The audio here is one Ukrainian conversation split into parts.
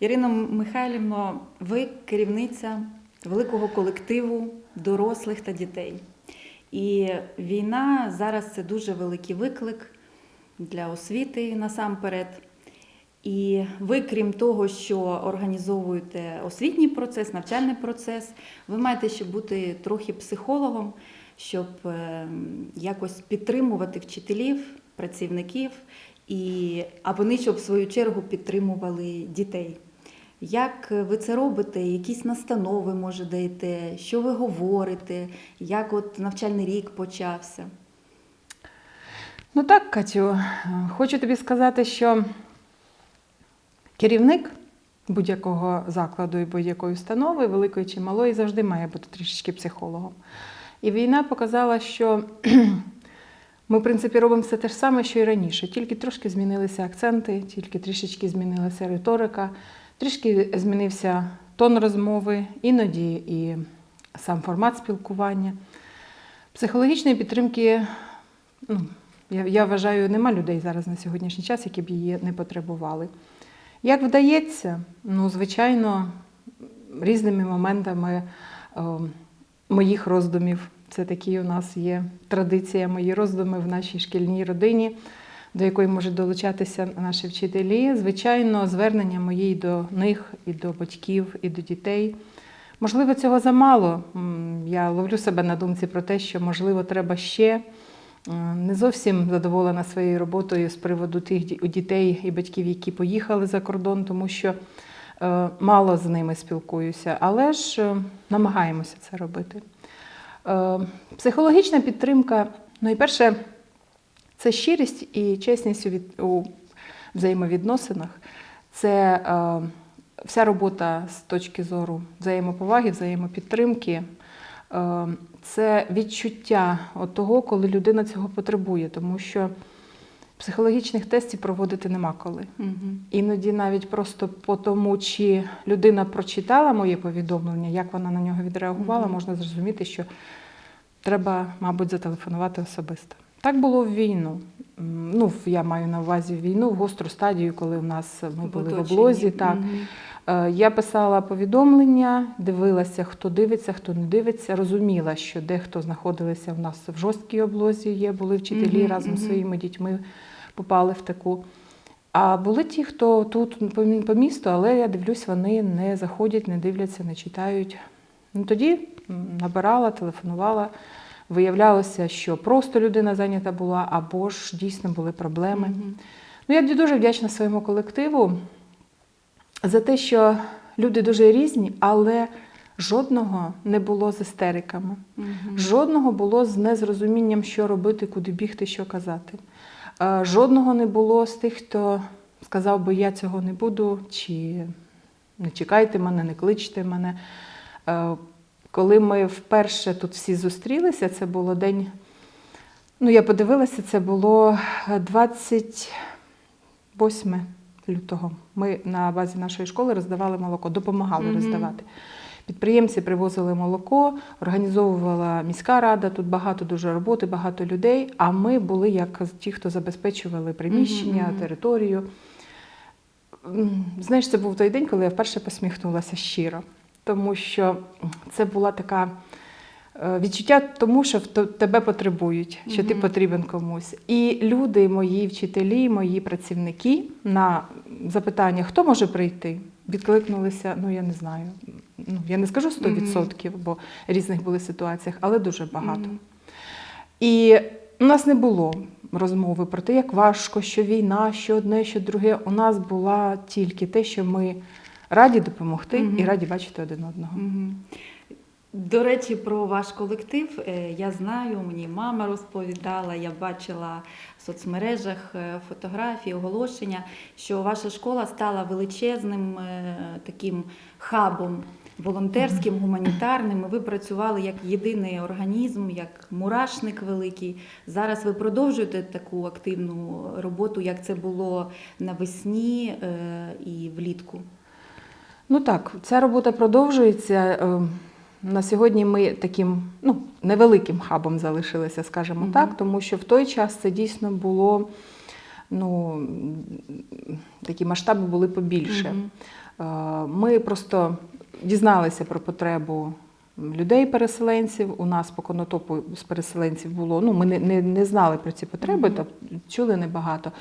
Ірино Михайлівно, ви керівниця великого колективу дорослих та дітей. І війна зараз це дуже великий виклик для освіти насамперед. І ви, крім того, що організовуєте освітній процес, навчальний процес, ви маєте ще бути трохи психологом, щоб е, якось підтримувати вчителів, працівників, і, а вони щоб в свою чергу підтримували дітей. Як ви це робите? Якісь настанови може даєте? Що ви говорите? Як от навчальний рік почався? Ну так, Катю, хочу тобі сказати, що керівник будь-якого закладу і будь-якої установи, великої чи малої, завжди має бути трішечки психологом. І війна показала, що ми, в принципі, робимо все те ж саме, що і раніше. Тільки трошки змінилися акценти, тільки трішечки змінилася риторика, трішки змінився тон розмови, іноді і сам формат спілкування. Психологічної підтримки, ну, я, я вважаю, нема людей зараз на сьогоднішній час, які б її не потребували. Як вдається, ну, звичайно, різними моментами е, моїх роздумів. Це такі у нас є традиція, мої роздуми в нашій шкільній родині, до якої можуть долучатися наші вчителі. Звичайно, звернення мої до них, і до батьків, і до дітей. Можливо, цього замало. Я ловлю себе на думці про те, що, можливо, треба ще. Не зовсім задоволена своєю роботою з приводу тих дітей і батьків, які поїхали за кордон, тому що е, мало з ними спілкуюся, але ж е, намагаємося це робити. Е, Психологічна підтримка, ну це щирість і чесність у, від, у взаємовідносинах. Це е, вся робота з точки зору взаємоповаги, взаємопідтримки. Е, це відчуття от того, коли людина цього потребує, тому що психологічних тестів проводити нема коли. Угу. Іноді навіть просто по тому, чи людина прочитала моє повідомлення, як вона на нього відреагувала, Мгм. можна зрозуміти, що треба, мабуть, зателефонувати особисто. Так було в війну. Ну, я маю на увазі війну в гостру стадію, коли в нас ми були в облозі. Так. Е, Я писала повідомлення, дивилася, хто дивиться, хто не дивиться. Розуміла, що дехто знаходилися в нас в жорсткій облозі, є, були вчителі Мгм, разом з мгм. своїми дітьми, попали в таку. А були ті, хто тут по місту, але я дивлюсь, вони не заходять, не дивляться, не читають. Ну, тоді набирала, телефонувала. Виявлялося, що просто людина зайнята була, або ж дійсно були проблеми. Ну, я дуже вдячна своєму колективу за те, що люди дуже різні, але жодного не було з істериками. Жодного було з незрозумінням, що робити, куди бігти, що казати. Е, Жодного не було з тих, хто сказав би, я цього не буду, чи не чекайте мене, не кличте мене. Е, Коли ми вперше тут всі зустрілися, це було день. Ну, я подивилася, це було 28 лютого. Ми на базі нашої школи роздавали молоко, допомагали Мгм. роздавати. Підприємці привозили молоко, організовувала міська рада, тут багато дуже роботи, багато людей. А ми були як ті, хто забезпечували приміщення, Мгм, мгм. територію. Знаєш, це був той день, коли я вперше посміхнулася щиро, тому що це була така е, відчуття тому, що тебе потребують, що ти потрібен комусь. І люди, мої вчителі, мої працівники на запитання, хто може прийти, відкликнулися, ну я не знаю. Ну, я не скажу 100%, бо різних були ситуаціях, але дуже багато. І у нас не було розмови про те, як важко, що війна, що одне, що друге. У нас була тільки те, що ми раді допомогти Мгм. і раді бачити один одного. Мгм. До речі, про ваш колектив е, я знаю, мені мама розповідала, я бачила в соцмережах е, фотографії, оголошення, що ваша школа стала величезним е, таким хабом волонтерським, гуманітарним. Ви працювали як єдиний організм, як мурашник великий. Зараз ви продовжуєте таку активну роботу, як це було навесні і влітку. Ну так, ця робота продовжується. Е, На сьогодні ми таким ну, невеликим хабом залишилися, скажімо угу. так, тому що в той час це дійсно було, ну, такі масштаби були побільше. Е, Ми просто дізналися про потребу людей-переселенців. У нас по конотопу з переселенців було. Ну, ми не, не, не знали про ці потреби, тобто чули небагато.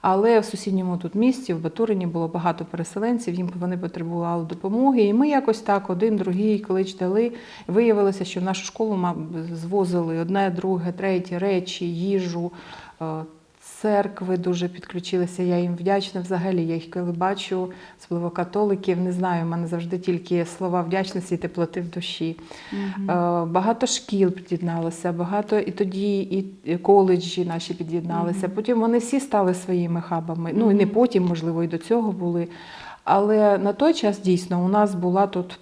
Але в сусідньому тут місті, в Батурині, було багато переселенців, їм вони потребували допомоги. І ми якось так, один, другий, клич дали. Виявилося, що в нашу школу звозили одне, друге, третє речі, їжу. Церкви дуже підключилися. Я їм вдячна взагалі. Я їх коли бачу, особливо католиків, не знаю, в мене завжди тільки слова вдячності і теплоти в душі. Е, Багато шкіл під'єдналося, багато і тоді і коледжі наші під'єдналися. Мгм. Потім вони всі стали своїми хабами. Ну і не потім, можливо, і до цього були. Але на той час дійсно у нас була тут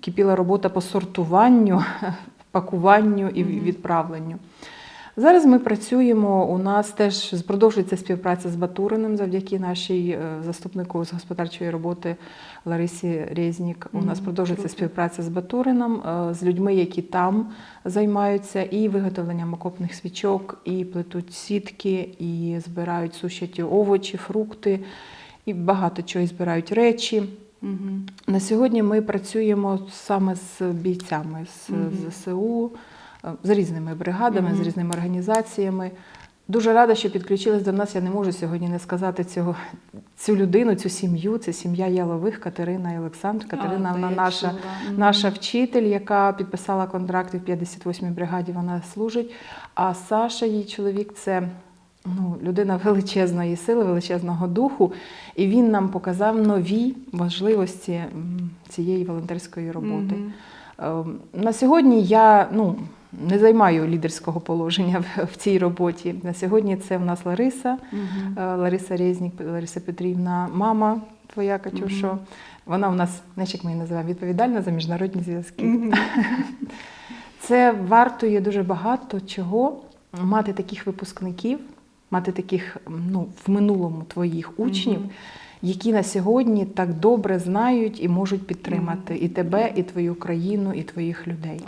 кипіла робота по сортуванню, пакуванню і відправленню. Зараз ми працюємо. У нас теж продовжується співпраця з Батуриним завдяки нашій е, заступнику з господарчої роботи Ларисі Резнік. У нас продовжується співпраця з Батурином, е, з людьми, які там займаються і виготовленням окопних свічок, і плетуть сітки, і збирають сушаті овочі, фрукти, і багато чого і збирають речі. Мгм. На сьогодні ми працюємо саме з бійцями з Мгм. ЗСУ, з різними бригадами, з різними організаціями. Дуже рада, що підключилась до нас. Я не можу сьогодні не сказати цього, цю людину, цю сім'ю. Це сім'я Ялових, Катерина і Олександр. Катерина А, вона наша, чула. Наша вчитель, яка підписала контракт в 58-й бригаді. Вона служить. А Саша, її чоловік, це ну, людина величезної сили, величезного духу. І він нам показав нові важливості цієї волонтерської роботи. Ем, На сьогодні я ну, не займаю лідерського положення в, цій роботі. На сьогодні це в нас Лариса, е, Лариса Резнік, Лариса Петрівна, мама твоя Катюшо. Мгм. Вона у нас, знаєш, як ми її називаємо, відповідальна за міжнародні зв'язки. Мгм. Це вартує дуже багато чого мати таких випускників, мати таких ну, в минулому твоїх учнів, Мгм. Які на сьогодні так добре знають і можуть підтримати і тебе, і твою країну, і твоїх людей.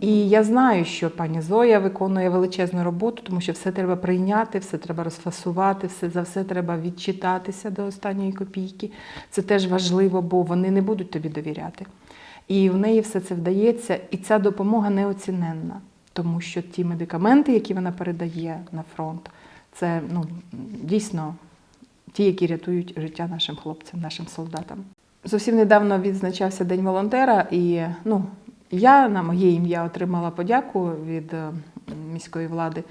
І я знаю, що пані Зоя виконує величезну роботу, тому що все треба прийняти, все треба розфасувати, все за все треба відчитатися до останньої копійки. Це теж важливо, бо вони не будуть тобі довіряти. І в неї все це вдається, і ця допомога неоціненна, тому що ті медикаменти, які вона передає на фронт, це ну, дійсно ті, які рятують життя нашим хлопцям, нашим солдатам. Зовсім недавно відзначався День волонтера, і ну, я на моє ім'я отримала подяку від е, міської влади,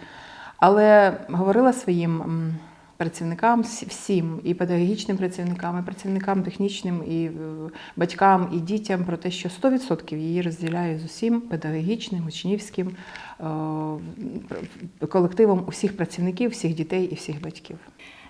але говорила своїм працівникам, всім, і педагогічним працівникам, і працівникам технічним, і е, батькам, і дітям про те, що 100% її розділяю з усім педагогічним, учнівським е, колективом усіх працівників, всіх дітей і всіх батьків.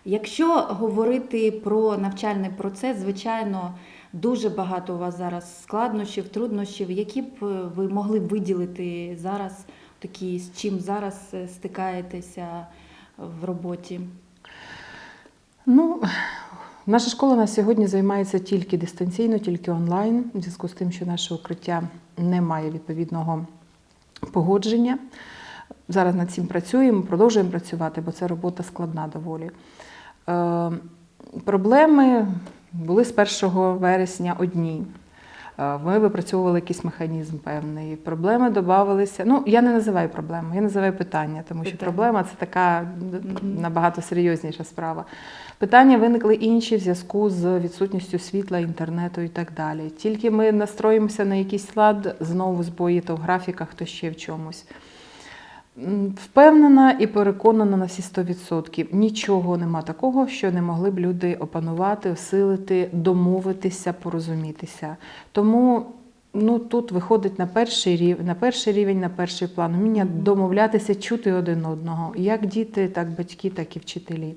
Якщо говорити про навчальний процес, звичайно, дуже багато у вас зараз складнощів, труднощів, які б е, ви могли виділити зараз, такі, з чим зараз е, стикаєтеся в роботі? Ну, наша школа на сьогодні займається тільки дистанційно, тільки онлайн, в зв'язку з тим, що наше укриття не має відповідного погодження. Зараз над цим працюємо, продовжуємо працювати, бо це робота складна доволі. Е, проблеми були з 1 вересня одні. Е, Ми випрацьовували якийсь механізм певний. Проблеми додавалися. Ну, я не називаю проблеми, я називаю питання, тому що Питання. проблема це така набагато серйозніша справа. Питання виникли інші в зв'язку з відсутністю світла, інтернету і так далі. Тільки ми настроїмося на якийсь лад, знову збої то в графіках, то ще в чомусь. Впевнена і переконана на всі 100%. Нічого нема такого, що не могли б люди опанувати, осилити, домовитися, порозумітися. Тому ну, тут виходить на перший рівень, на перший рівень, на перший план. Вміння домовлятися, чути один одного, як діти, так батьки, так і вчителі.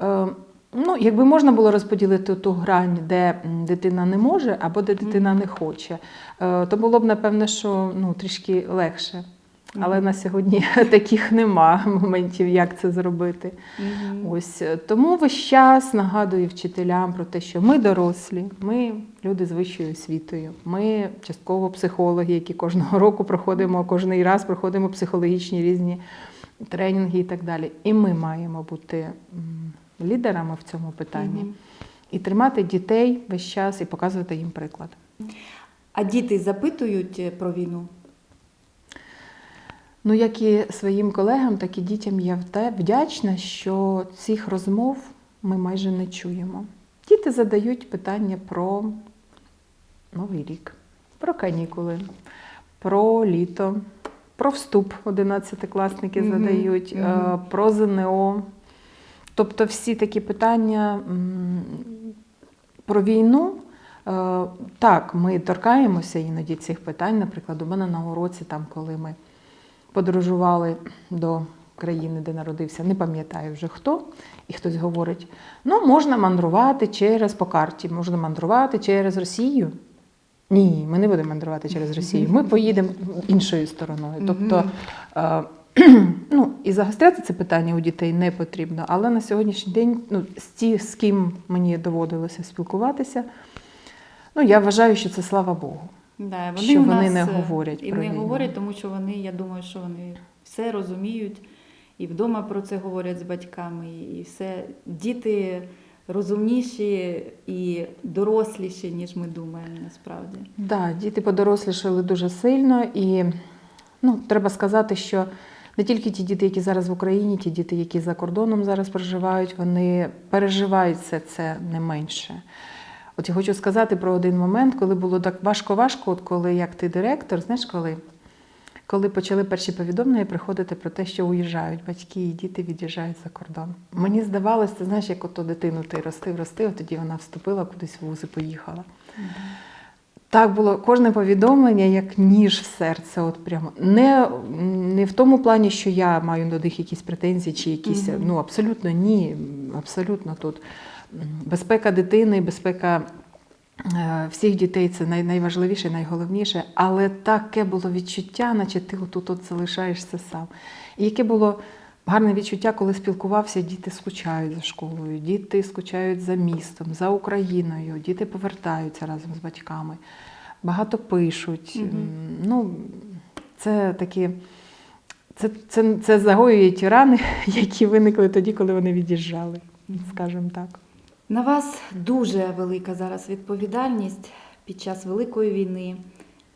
Е, Ну, якби можна було розподілити ту грань, де дитина не може або де дитина не хоче, е, то було б напевне, що ну, трішки легше. Але Мгм. на сьогодні таких нема моментів, як це зробити. Мгм. Ось е, тому весь час нагадую вчителям про те, що ми дорослі, ми люди з вищою освітою, ми частково психологи, які кожного року проходимо, кожний раз проходимо психологічні різні тренінги і так далі. І ми маємо бути лідерами в цьому питанні. Мгм. і тримати дітей весь час і показувати їм приклад. А діти запитують е, про війну? Ну, як і своїм колегам, так і дітям я вдячна, що цих розмов ми майже не чуємо. Діти задають питання про Новий рік, про канікули, про літо, про вступ 11-класники Мгм, задають, е, мгм. про ЗНО. Тобто всі такі питання про війну. е, Так, ми торкаємося іноді цих питань. Наприклад, у мене на уроці, там, коли ми подорожували до країни, де народився, не пам'ятаю вже хто, і хтось говорить: ну, можна мандрувати через по карті, можна мандрувати через Росію. Ні, ми не будемо мандрувати через Росію. Ми поїдемо іншою стороною. Тобто, е, ну, і загостряти це питання у дітей не потрібно, але на сьогоднішній день, ну, з ті, з ким мені доводилося спілкуватися, ну, я вважаю, що це слава Богу. Да, вони Що вони нас, не е, говорять і про не війну. говорять, тому що вони, я думаю, що вони все розуміють і вдома про це говорять з батьками, і все. Діти розумніші і доросліші, ніж ми думаємо насправді. Да, діти подорослішали дуже сильно, і ну, треба сказати, що не тільки ті діти, які зараз в Україні, ті діти, які за кордоном зараз проживають, вони переживають все це не менше. От я хочу сказати про один момент, коли було так важко-важко, от коли як ти директор, знаєш, коли, коли почали перші повідомлення приходити про те, що уїжджають батьки і діти від'їжджають за кордон. Мені здавалося, це знаєш, як ото дитину ти ростив, ростив, а тоді вона вступила кудись в вузи, поїхала. Так було кожне повідомлення як ніж в серце. От прямо не, не в тому плані, що я маю до них якісь претензії чи якісь. Мгм. Ну абсолютно ні. Абсолютно тут безпека дитини, безпека е, всіх дітей це найважливіше, найголовніше. Але таке було відчуття, наче ти отут от залишаєшся сам. І яке було гарне відчуття, коли спілкувався, діти скучають за школою, діти скучають за містом, за Україною, діти повертаються разом з батьками, багато пишуть. Мгм. М, Ну, це такі. Це, це, це загоює ті рани, які виникли тоді, коли вони від'їжджали, скажімо так. На вас дуже велика зараз відповідальність під час Великої війни.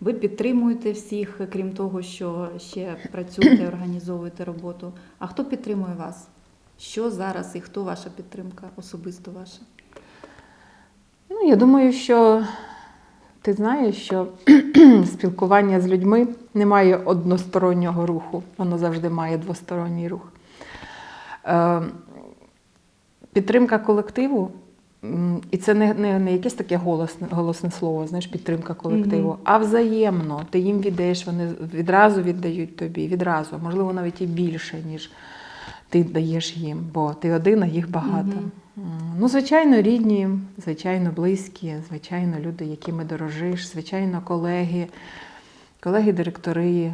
Ви підтримуєте всіх, крім того, що ще працюєте, організовуєте роботу. А хто підтримує вас? Що зараз і хто ваша підтримка, особисто ваша? Ну, я думаю, що ти знаєш, що спілкування з людьми не має одностороннього руху, воно завжди має двосторонній рух. Е, підтримка колективу, і це не, не, не якесь таке голосне, голосне слово, знаєш, підтримка колективу, Мгм. а взаємно. Ти їм віддаєш, вони відразу віддають тобі, відразу, можливо, навіть і більше, ніж ти даєш їм, бо ти один, а їх багато. Мгм. М, Ну, звичайно, рідні, звичайно, близькі, звичайно, люди, якими дорожиш, звичайно, колеги, колеги-директори,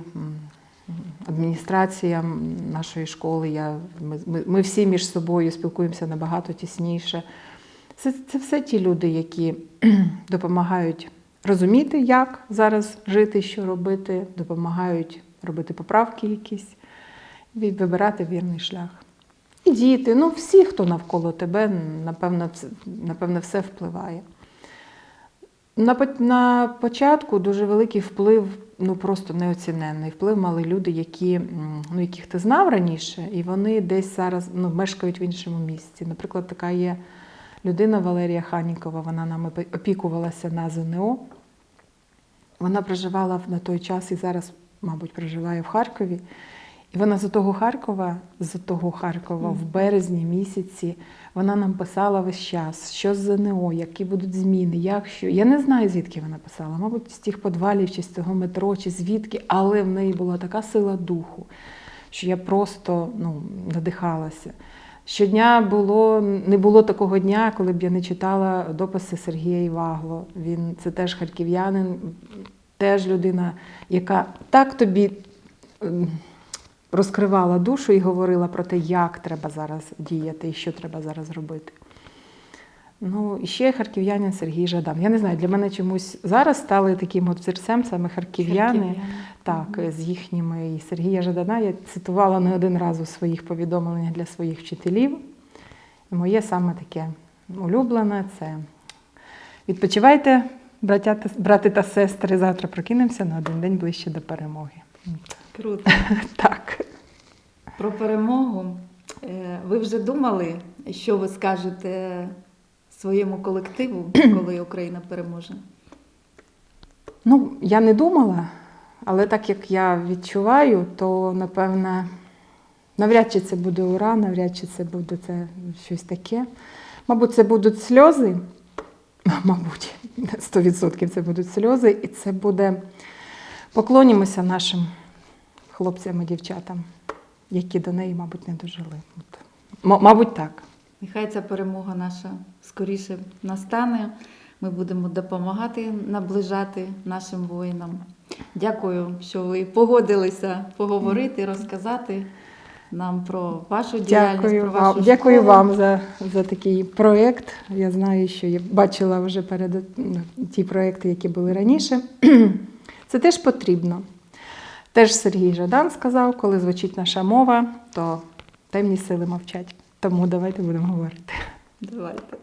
адміністрація нашої школи. Я, ми, ми всі між собою спілкуємося набагато тісніше. Це, це все ті люди, які допомагають розуміти, як зараз жити, що робити, допомагають робити поправки якісь, вибирати вірний шлях. І діти, ну всі, хто навколо тебе, напевно, напевно, все впливає. На, на початку дуже великий вплив, ну просто неоціненний вплив мали люди, які, ну, яких ти знав раніше, і вони десь зараз ну, мешкають в іншому місці. Наприклад, така є людина Валерія Ханікова, вона нами опікувалася на ЗНО. Вона проживала на той час і зараз, мабуть, проживає в Харкові. І вона з того Харкова, з того Харкова в березні місяці вона нам писала весь час, що з ЗНО, які будуть зміни, як що. Я не знаю, звідки вона писала, мабуть, з тих подвалів, чи з того метро, чи звідки, але в неї була така сила духу, що я просто ну, надихалася. Щодня було, не було такого дня, коли б я не читала дописи Сергія Івагло. Він це теж харків'янин, теж людина, яка так тобі ем, розкривала душу і говорила про те, як треба зараз діяти і що треба зараз робити. Ну, і ще харків'янин Сергій Жадан. Я не знаю, для мене чомусь зараз стали таким от взірцем саме харків'яни. Харків'яни. Так, Мгм. з їхніми і Сергія Жадана я цитувала не один раз у своїх повідомленнях для своїх вчителів. І моє саме таке улюблене це відпочивайте, браття та- брати та сестри. Завтра прокинемося на один день ближче до перемоги. Круто. Так. Про перемогу. Е, Ви вже думали, що ви скажете своєму колективу, коли Україна переможе? Ну, я не думала, але так як я відчуваю, то напевне навряд чи це буде ура, навряд чи це буде це щось таке. Мабуть, це будуть сльози. Мабуть, 100% це будуть сльози, і це буде поклонімося нашим хлопцям і дівчатам, які до неї, мабуть, не дожили. Мабуть, так. Нехай ця перемога наша скоріше настане. Ми будемо допомагати наближати нашим воїнам. Дякую, що ви погодилися поговорити, розказати нам про вашу діяльність, Дякую про вам, вашу дякую вам за, за такий проєкт. Я знаю, що я бачила вже перед ті проєкти, які були раніше. Це теж потрібно. Теж Сергій Жадан сказав, коли звучить наша мова, то темні сили мовчать. Тому давайте будемо говорити. Давайте.